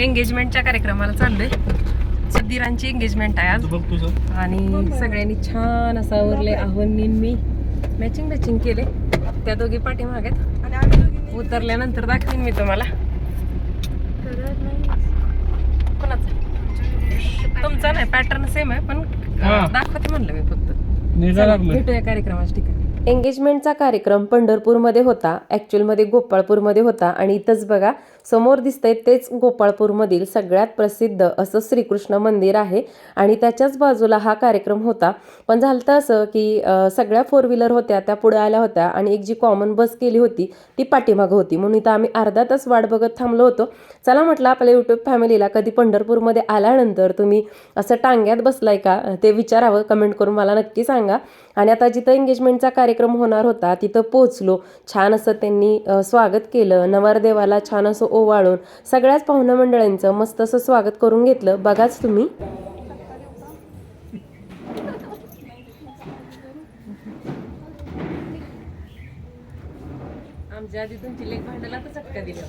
एंगेजमेंटच्या कार्यक्रमाला चाललोय. सुधीरांची एंगेजमेंट आहे आज. आणि सगळ्यांनी छान असं आवरले आव्हानी मी. मॅचिंग मॅचिंग केले त्या दोघी पाठीमागेत. आणि आम्ही दोघींनी उतरल्यानंतर दाखवीन मी तुम्हाला. करत नाही. कोणाचा? तुमचा नाही. पॅटर्न सेम आहे पण हा. दाखवते म्हणलं मी फक्त. भेटूया कार्यक्रमाच्या ठिकाणी. एंगेजमेंटचा कार्यक्रम पंढरपूरमध्ये होता ॲक्च्युअलमध्ये गोपाळपूरमध्ये होता आणि इथंच बघा समोर दिसतंय तेच गोपाळपूरमधील सगळ्यात प्रसिद्ध असं श्रीकृष्ण मंदिर आहे आणि त्याच्याच बाजूला हा कार्यक्रम होता. पण झालं तर असं की सगळ्या फोर व्हीलर होत्या त्या पुढे आल्या होत्या आणि एक जी कॉमन बस केली होती ती पाठीमागं होती. म्हणून इथं आम्ही अर्धा तास वाट बघत थांबलो होतो. चला म्हटलं आपल्या यूट्यूब फॅमिलीला कधी पंढरपूरमध्ये आल्यानंतर तुम्ही असं टांग्यात बसलाय का ते विचारावं. कमेंट करून मला नक्की सांगा. आणि आता जिथं एंगेजमेंटचा कार्यक्रम होणार होता तिथं पोहोचलो. छान असं त्यांनी स्वागत केलं. नवरदेवाला छान असं ओवाळून सगळ्याच पाहुण्या मंडळींचं मस्त असं स्वागत करून घेतलं. बघाच तुम्ही. आमच्या आधी तुमची लेख भांडायला तर चटका दिला.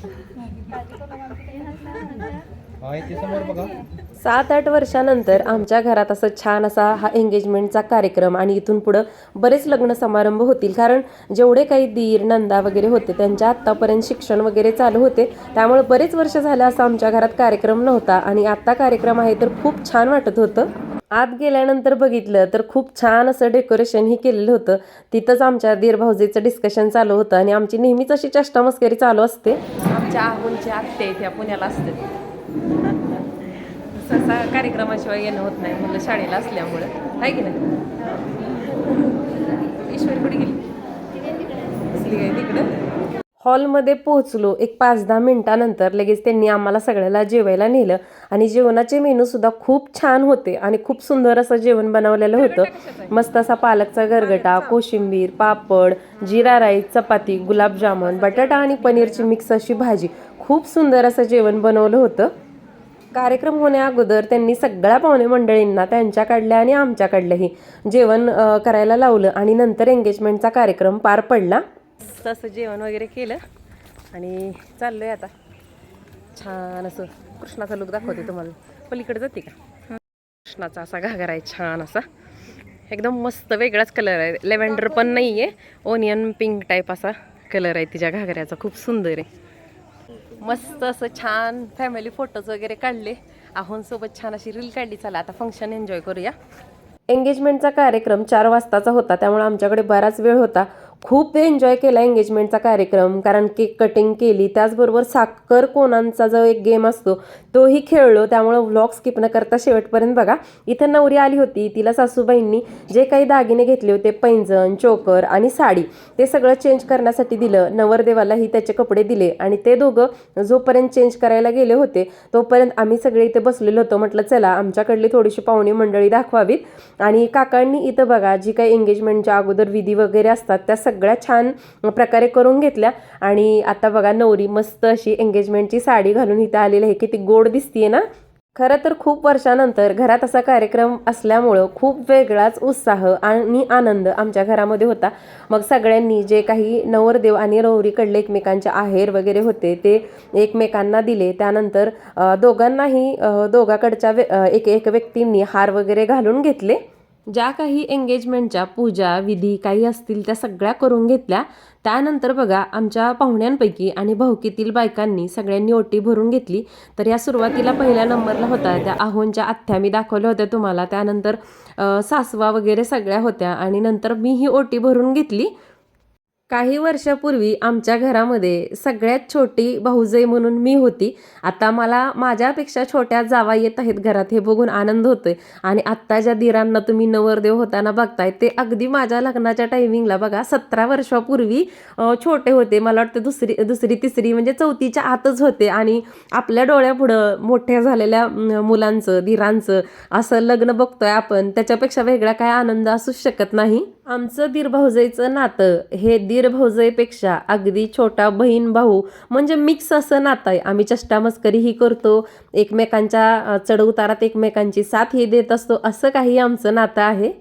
ते समोर बघा. सात आठ वर्षानंतर आमच्या घरात असं छान असा हा एंगेजमेंटचा कार्यक्रम आणि इथून पुढं बरेच लग्न समारंभ होतील. कारण जेवढे काही दीर नंदा वगैरे होते त्यांच्या आत्तापर्यंत शिक्षण वगैरे चालू होते. त्यामुळे बरेच वर्ष झालं असं आमच्या घरात कार्यक्रम नव्हता आणि आत्ता कार्यक्रम आहे तर खूप छान वाटत होतं. आत गेल्यानंतर बघितलं तर खूप छान असं डेकोरेशनही केलेलं होतं. तिथंच आमच्या दीर भाऊजीचं डिस्कशन चालू होतं आणि आमची नेहमीच अशी चष्टा मस्करी चालू असते. आमच्या आहूनची आत्या आहेत ह्या पुण्याला असते सहसा कार्यक्रमाशिवाय येणं होत नाही मुलं शाळेला असल्यामुळं. आहे की नाही? ईश्वर कुठे गेली? हॉलमध्ये पोहोचलो. एक पाच दहा मिनिटानंतर लगेच त्यांनी आम्हाला सगळ्याला जेवायला नेलं. आणि जेवणाचे मेनू सुद्धा खूप छान होते आणि खूप सुंदर असं जेवण बनवलेलं होतं. मस्त असा पालकचा गरगटा कोशिंबीर पापड जिरा राईस चपाती गुलाबजामुन बटाटा आणि पनीरची मिक्स अशी भाजी. खूप सुंदर असं जेवण बनवलं होतं. कार्यक्रम होण्या अगोदर त्यांनी सगळ्या पाहुणे मंडळींना त्यांच्याकडल्या आणि आमच्याकडल्याही जेवण करायला लावलं आणि नंतर एंगेजमेंटचा कार्यक्रम पार पडला. तसं जेवण वगैरे केलं. आणि चाललोय आता. छान असं कृष्णाचा लुक दाखवते तुम्हाला. पलीकडे जाते का? कृष्णाचा असा घागरा आहे छान असा. एकदम मस्त वेगळाच कलर आहे. लेव्हेंडर पण नाही आहे ओनियन पिंक टाईप असा कलर आहे तिच्या घागऱ्याचा. खूप सुंदर आहे. मस्त असं छान फॅमिली फोटोज वगैरे काढले. आहोनसोबत छान अशी रील काढली. चला आता फंक्शन एन्जॉय करूया. एंगेजमेंटचा कार्यक्रम चार वाजताचा होता. त्यामुळे आमच्याकडे बराच वेळ होता. खूप एन्जॉय केला एंगेजमेंटचा कार्यक्रम. कारण केक कटिंग केली. त्याचबरोबर साखर कोणांचा जो एक गेम असतो तोही खेळलो. त्यामुळं व्लॉग स्किप न करता शेवटपर्यंत बघा. इथं नवरी आली होती. तिला सासूबाईंनी जे काही दागिने घेतले होते पैंजण चोकर आणि साडी ते सगळं चेंज करण्यासाठी दिलं. नवरदेवालाही त्याचे कपडे दिले आणि ते दोघं जोपर्यंत चेंज करायला गेले होते तोपर्यंत आम्ही सगळे इथे बसलेलो होतो. म्हटलं चला आमच्याकडली थोडीशी पाहुणी मंडळी दाखवावीत. आणि काकांनी इथं बघा जी काही एंगेजमेंटच्या अगोदर विधी वगैरे असतात त्या सगळ्या छान प्रकारे करून घेतल्या. आणि आता बघा नवरी मस्त अशी एंगेजमेंटची साडी घालून इथं आलेली आहे. किती गोड दिसतीये ना? खरं तर खूप वर्षानंतर घरात असा कार्यक्रम असल्यामुळं खूप वेगळाच उत्साह आणि आनंद आमच्या घरामध्ये होता. मग सगळ्यांनी जे काही नवरदेव आणि नवरीकडले एकमेकांचे आहेर वगैरे होते ते एकमेकांना दिले. त्यानंतर दोघांनाही दोघाकडच्या वे- एक एक व्यक्तींनी हार वगैरे घालून घेतले. ज्या काही एंगेजमेंटच्या पूजा विधी काही असतील त्या सगळ्या करून घेतल्या त्यानंतर बघा आमच्या पाहुण्यांपैकी आणि भाऊकीतील बायकांनी सगळ्यांनी ओटी भरून घेतली. तर या सुरुवातीला पहिल्या नंबरला होता त्या आहोंच्या आत्या. मी दाखवल्या होत्या तुम्हाला. त्यानंतर सासवा वगैरे सगळ्या होत्या आणि नंतर मी ही ओटी भरून घेतली. काही वर्षापूर्वी आमच्या घरामध्ये सगळ्यात छोटी भाऊजई म्हणून मी होती. आता मला माझ्यापेक्षा छोट्या जावा येत आहेत घरात हे बघून आनंद होतोय. आणि आत्ता ज्या दिरांना तुम्ही नवरदेव होताना बघताय ते अगदी माझ्या लग्नाच्या टायमिंगला बघा सतरा वर्षापूर्वी छोटे होते. मला वाटतं दुसरी दुसरी तिसरी म्हणजे चौथीच्या आतच होते. आणि आपल्या डोळ्यापुढं मोठ्या झालेल्या मुलांचं धीरांचं असं लग्न बघतोय आपण त्याच्यापेक्षा वेगळा काय आनंद असूच शकत नाही? आमचं दीरभाऊजाईचं नातं हे दीरभाऊजाईपेक्षा अगदी छोटा बहीण भाऊ म्हणजे मिक्स असं नातं आहे. आम्ही चष्टा मस्करीही करतो एकमेकांच्या चढउतारात एकमेकांची साथ ही देत असतो असं काही आमचं नातं आहे?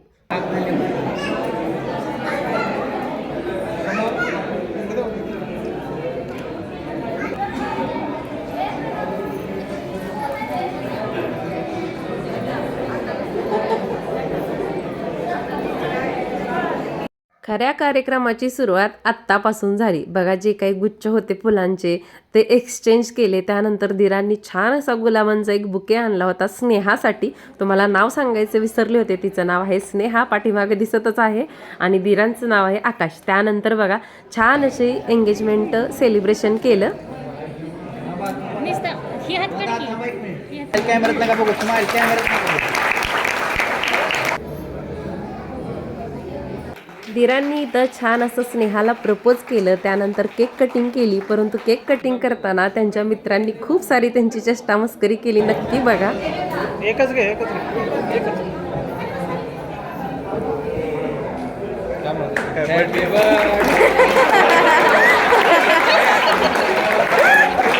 खऱ्या कार्यक्रमाची सुरुवात आत्तापासून झाली. बघा जे काही गुच्छ होते फुलांचे ते एक्सचेंज केले. त्यानंतर दिरांनी छान असा गुलाबांचा एक बुके आणला होता स्नेहासाठी. तुम्हाला नाव सांगायचं विसरले होते. तिचं नाव आहे स्नेहा पाठीमागे दिसतच आहे. आणि दिरांचं नाव आहे आकाश. त्यानंतर बघा छान असे एंगेजमेंट सेलिब्रेशन केलं. ही हात काढ की कॅमेऱ्यात नका बघू स्माईल कॅमेऱ्यात नका बघू दिरांनी इथं छान असं स्नेहाला प्रपोज केलं. त्यानंतर केक कटिंग केली. परंतु केक कटिंग करताना त्यांच्या मित्रांनी खूप सारी त्यांची चेष्टा मस्करी केली. नक्की बघा. एकच घे एकच घे.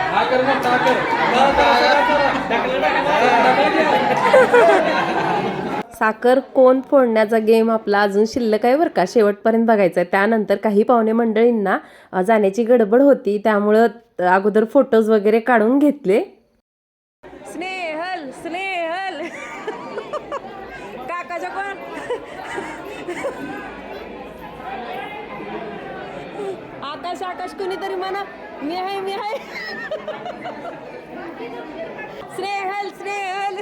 साखर कोण फोडण्याचा गेम आपला अजून शिल्लक आहे बरं का? शेवटपर्यंत बघायचा आहे. त्यानंतर काही पाहुणे मंडळींना जाण्याची गडबड होती. त्यामुळं अगोदर फोटोज वगैरे काढून घेतले स्नेहल स्नेहल काकाच्या कोण आकाश कुणीतरी म्हणा मी आहे मी आहे. स्नेहल स्नेहल.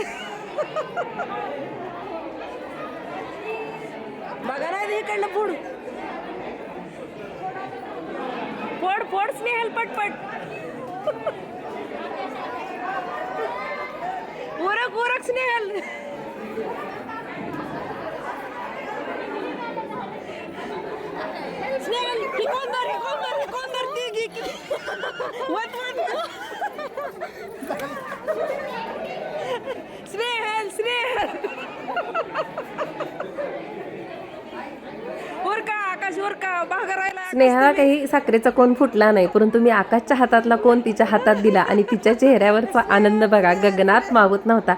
बघा ना इकडलं पुढ. फोड फोड स्नेहल पटपट. उरक उरक स्नेहल. स्नेहल उरका भाग राहिला स्नेहाला काही साखरेचा कोण फुटला नाही परंतु मी आकाशच्या हातातला कोण तिच्या हातात दिला आणि तिच्या चेहऱ्यावरचा आनंद बघा गगनात मावत नव्हता.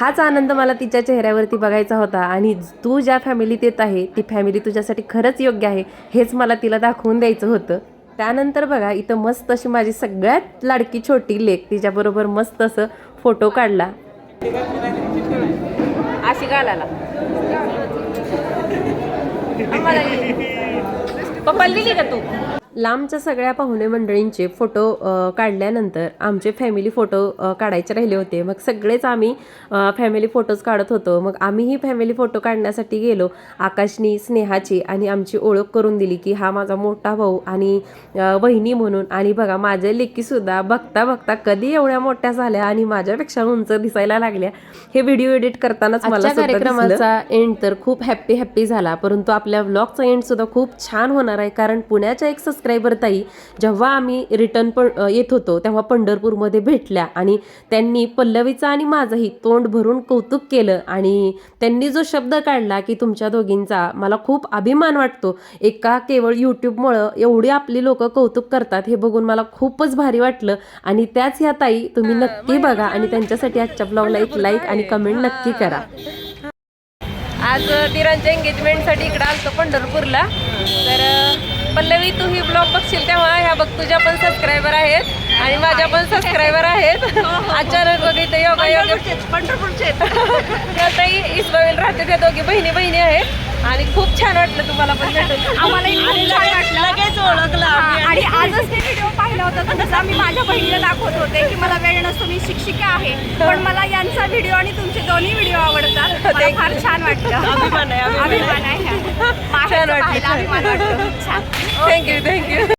हाच आनंद मला तिच्या चेहऱ्यावरती बघायचा होता आणि तू ज्या फॅमिलीत येत आहे ती फॅमिली तुझ्यासाठी खरंच योग्य आहे हेच मला तिला दाखवून द्यायचं होतं. त्यानंतर बघा इथं मस्त अशी माझी सगळ्यात लाडकी छोटी लेक तिच्याबरोबर मस्त असं फोटो काढला. अशी घालायला. पप्पा दिली का तू? लांबच्या सगळ्या पाहुणे मंडळींचे फोटो काढल्यानंतर आमचे फॅमिली फोटो काढायचे राहिले होते. मग सगळेच आम्ही फॅमिली फोटोज काढत होतो. मग आम्हीही फॅमिली फोटो काढण्यासाठी गेलो. आकाशनी स्नेहाची आणि आमची ओळख करून दिली की हा माझा मोठा भाऊ आणि वहिनी म्हणून आणि बघा माझ्या लेकीसुद्धा बघता बघता कधी एवढ्या मोठ्या झाल्या आणि माझ्यापेक्षा उंच दिसायला लागल्या. हे व्हिडिओ एडिट करतानाच मला कार्यक्रमाचा एंड तर खूप हॅप्पी हॅप्पी झाला. परंतु आपल्या व्लॉगचा एंड सुद्धा खूप छान होणार आहे. कारण पुण्याच्या एक सबस्क्रायबर ताई जेव्हा आम्ही रिटर्न पण येत होतो तेव्हा पंढरपूरमध्ये भेटल्या आणि त्यांनी पल्लवीचं आणि माझंही तोंड भरून कौतुक केलं आणि त्यांनी जो शब्द काढला की तुमच्या दोघींचा मला खूप अभिमान वाटतो. एका केवळ यूट्यूबमुळं एवढी आपली लोक कौतुक करतात हे बघून मला खूपच भारी वाटलं आणि त्याच ह्या ताई तुम्ही नक्की बघा आणि त्यांच्यासाठी आजच्या ब्लॉगला एक लाईक आणि कमेंट नक्की करा. आज दिरांच्या एंगेजमेंटसाठी इकडे आलतो पंढरपूरला. तर पल्लवी तू ही ब्लॉग बघशील तेव्हा ह्या बघ तुझ्या पण सबस्क्रायबर आहेत आणि माझ्या पण सबस्क्रायबर आहेत. अचानक बघ इथं योगा योगा. पंढरपूरचे ताई इस्माईल राहते त्या दोघी बहिणी बहिणी आहेत. आणि खूप छान वाटलं तुम्हाला पण भेटून. खूप छान वाटलं. लगेच ओळखलं आणि आजच ते व्हिडिओ पाहिला होता तर तसा मी माझ्या बहिणीला दाखवत होते की मला वेळ नसतो मी शिक्षिका आहे. पण मला यांचा व्हिडिओ आणि तुमचे दोन्ही व्हिडिओ आवडतात. मला फार छान वाटलं. अभिमान आहे अभिमान आहे. छान माहेरचं वाटलं. पाहायला अभिमान वाटतो. छान. Thank you thank you.